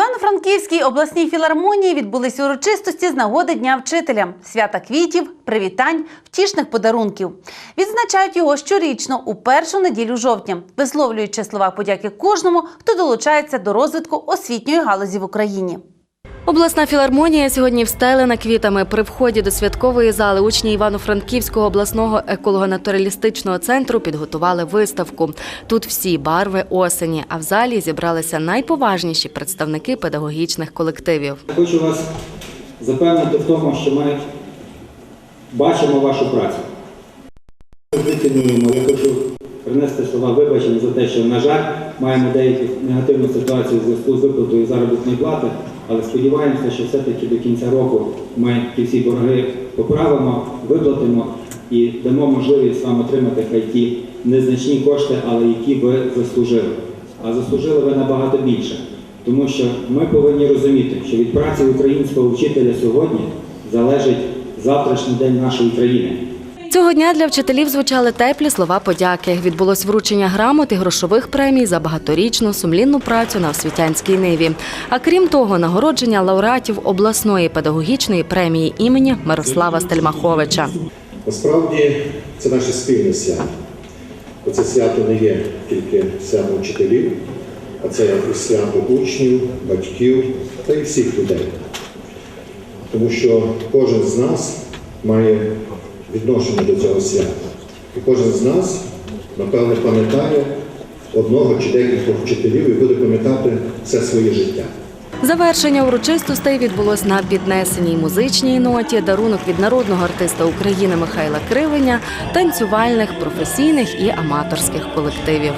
Івано-Франківській обласній філармонії відбулися урочистості з нагоди Дня вчителя, свята квітів, привітань, втішних подарунків. Відзначають його щорічно у першу неділю жовтня, висловлюючи слова подяки кожному, хто долучається до розвитку освітньої галузі в Україні. Обласна філармонія сьогодні встелена квітами. При вході до святкової зали учні Івано-Франківського обласного еколого-натуралістичного центру підготували виставку. Тут всі барви осені, а в залі зібралися найповажніші представники педагогічних колективів. Хочу вас запевнити в тому, що ми бачимо вашу працю. Я хочу принести слова вибачення за те, що, на жаль, маємо деяку негативну ситуацію в зв'язку з виплатою заробітної плати, але сподіваємося, що все-таки до кінця року ми ті всі борги поправимо, виплатимо і дамо можливість вам отримати хай ті незначні кошти, але які ви заслужили. А заслужили ви набагато більше. Тому що ми повинні розуміти, що від праці українського вчителя сьогодні залежить завтрашній день нашої країни. Цього дня для вчителів звучали теплі слова подяки. Відбулось вручення грамот і грошових премій за багаторічну сумлінну працю на освітянській ниві. А крім того, нагородження лауреатів обласної педагогічної премії імені Мирослава Стельмаховича. Насправді це наше спільне свято. Це свято не є тільки свято вчителів, а це свято учнів, батьків та й всіх людей. Тому що кожен з нас має відношення до цього свята. І кожен з нас, напевне, пам'ятає одного чи декількох вчителів і буде пам'ятати все своє життя. Завершення урочистостей відбулось на піднесеній музичній ноті, дарунок від народного артиста України Михайла Кривеня, танцювальних, професійних і аматорських колективів.